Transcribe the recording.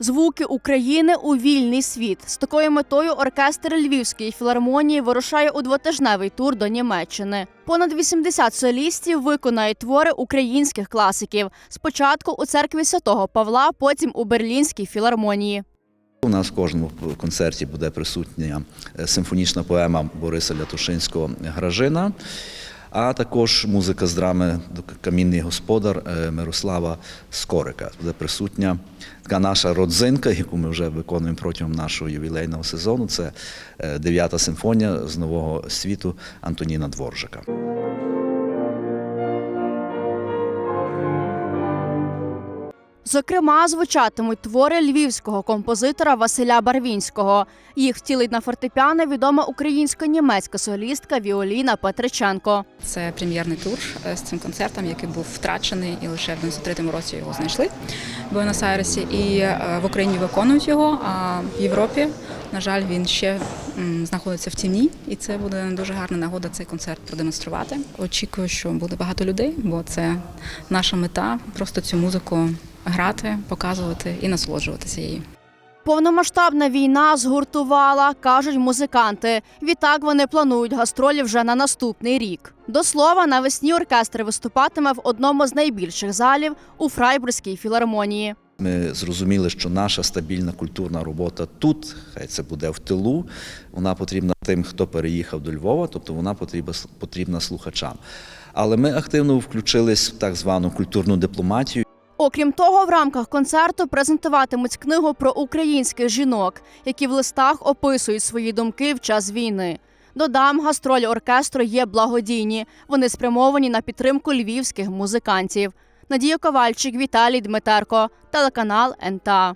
Звуки України у вільний світ з такою метою оркестр Львівської філармонії вирушає у двотижневий тур до Німеччини. Понад 80 солістів виконають твори українських класиків. Спочатку у церкві святого Павла, потім у Берлінській філармонії. У нас в кожному концерті буде присутня е, симфонічна поема Бориса Лятушинського Гражина, а також музика з драми Камінний господар е, Мирослава Скорика. Буде присутня така наша родзинка, яку ми вже виконуємо протягом нашого ювілейного сезону. Це е, дев'ята симфонія з нового світу Антоніна Дворжика. Зокрема, звучатимуть твори львівського композитора Василя Барвінського. Їх втілить на фортепіано відома українсько-німецька солістка Віоліна Петриченко. Це прем'єрний тур е, з цим концертом, який був втрачений, і лише в 93-му році його знайшли в Буенос-Айресі. І е, в Україні виконують його. А в Європі, на жаль, він ще знаходиться в тіні, і це буде дуже гарна нагода цей концерт продемонструвати. Очікую, що буде багато людей, бо це наша мета просто цю музику грати, показувати і насолоджуватися її. Повномасштабна війна згуртувала, кажуть музиканти. Відтак вони планують гастролі вже на наступний рік. До слова, навесні оркестр виступатиме в одному з найбільших залів у Фрайбурзькій філармонії. Ми зрозуміли, що наша стабільна культурна робота тут, хай це буде в тилу, вона потрібна тим, хто переїхав до Львова, тобто вона потрібна, потрібна слухачам. Але ми активно включились в так звану культурну дипломатію. Окрім того, в рамках концерту презентуватимуть книгу про українських жінок, які в листах описують свої думки в час війни. Додам, гастролі оркестру є благодійні. Вони спрямовані на підтримку львівських музикантів. Надія Ковальчик, Віталій Дмитерко, телеканал НТА.